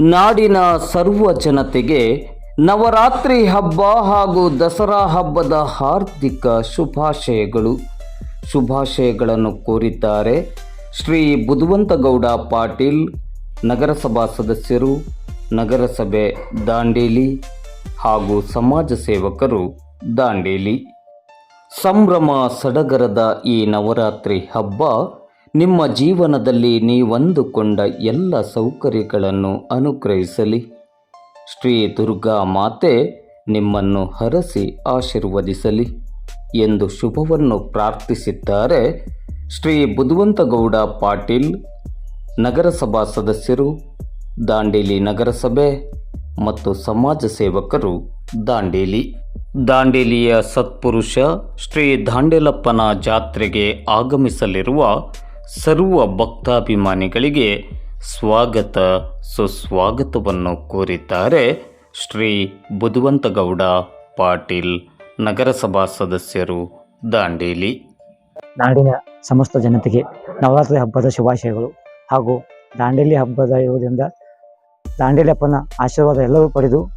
ನಾಡಿನ ಸರ್ವ ಜನತೆಗೆ ನವರಾತ್ರಿ ಹಬ್ಬ ಹಾಗೂ ದಸರಾ ಹಬ್ಬದ ಹಾರ್ದಿಕ ಶುಭಾಶಯಗಳು. ಶುಭಾಶಯಗಳನ್ನು ಕೋರಿದ್ದಾರೆ ಶ್ರೀ ಬುಧವಂತಗೌಡ ಪಾಟೀಲ್, ನಗರಸಭಾ ಸದಸ್ಯರು, ನಗರಸಭೆ ದಾಂಡೇಲಿ ಹಾಗೂ ಸಮಾಜ ಸೇವಕರು ದಾಂಡೇಲಿ. ಸಂಭ್ರಮ ಸಡಗರದ ಈ ನವರಾತ್ರಿ ಹಬ್ಬ ನಿಮ್ಮ ಜೀವನದಲ್ಲಿ ನೀವಂದುಕೊಂಡ ಎಲ್ಲ ಸೌಕರ್ಯಗಳನ್ನು ಅನುಗ್ರಹಿಸಲಿ. ಶ್ರೀ ದುರ್ಗಾ ಮಾತೆ ನಿಮ್ಮನ್ನು ಹರಸಿ ಆಶೀರ್ವದಿಸಲಿ ಎಂದು ಶುಭವನ್ನು ಪ್ರಾರ್ಥಿಸಿದ್ದಾರೆ ಶ್ರೀ ಬುಧವಂತಗೌಡ ಪಾಟೀಲ್, ನಗರಸಭಾ ಸದಸ್ಯರು, ದಾಂಡೇಲಿ ನಗರಸಭೆ ಮತ್ತು ಸಮಾಜ ಸೇವಕರು ದಾಂಡೇಲಿ. ದಾಂಡೇಲಿಯ ಸತ್ಪುರುಷ ಶ್ರೀ ದಾಂಡೇಲಪ್ಪನ ಜಾತ್ರೆಗೆ ಆಗಮಿಸಲಿರುವ ಸರ್ವ ಭಕ್ತಾಭಿಮಾನಿಗಳಿಗೆ ಸ್ವಾಗತ ಸುಸ್ವಾಗತವನ್ನು ಕೋರಿದ್ದಾರೆ ಶ್ರೀ ಬುಧವಂತಗೌಡ ಪಾಟೀಲ್ ನಗರಸಭಾ ಸದಸ್ಯರು ದಾಂಡೇಲಿ. ನಾಡಿನ ಸಮಸ್ತ ಜನತೆಗೆ ನವರಾತ್ರಿ ಹಬ್ಬದ ಶುಭಾಶಯಗಳು. ಹಾಗೂ ದಾಂಡೇಲಿ ಹಬ್ಬದ ಇರುವುದರಿಂದ ದಾಂಡೇಲಪ್ಪನ ಆಶೀರ್ವಾದ ಎಲ್ಲರೂ ಪಡೆದು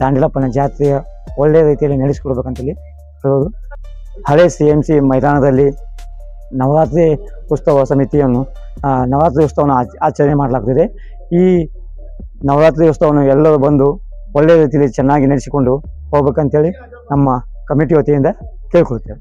ದಾಂಡೇಲಪ್ಪನ ಜಾತ್ರೆಯ ಒಳ್ಳೆಯ ರೀತಿಯಲ್ಲಿ ನಡೆಸಿಕೊಡ್ಬೇಕಂತೇಳಿ ಹೇಳೋದು. ಹಳೆ ಸಿ ಎಂ ಸಿ ಮೈದಾನದಲ್ಲಿ ನವರಾತ್ರಿ ಉತ್ಸವ ಸಮಿತಿಯನ್ನು ನವರಾತ್ರಿ ಉತ್ಸವವನ್ನು ಆಚರಣೆ ಮಾಡಲಾಗ್ತಿದೆ. ಈ ನವರಾತ್ರಿ ಉತ್ಸವವನ್ನು ಎಲ್ಲರೂ ಬಂದು ಒಳ್ಳೆಯ ರೀತಿಯಲ್ಲಿ ಚೆನ್ನಾಗಿ ನಡೆಸಿಕೊಂಡು ಹೋಗ್ಬೇಕಂತೇಳಿ ನಮ್ಮ ಕಮಿಟಿ ವತಿಯಿಂದ ಕೇಳ್ಕೊಳ್ತೇವೆ.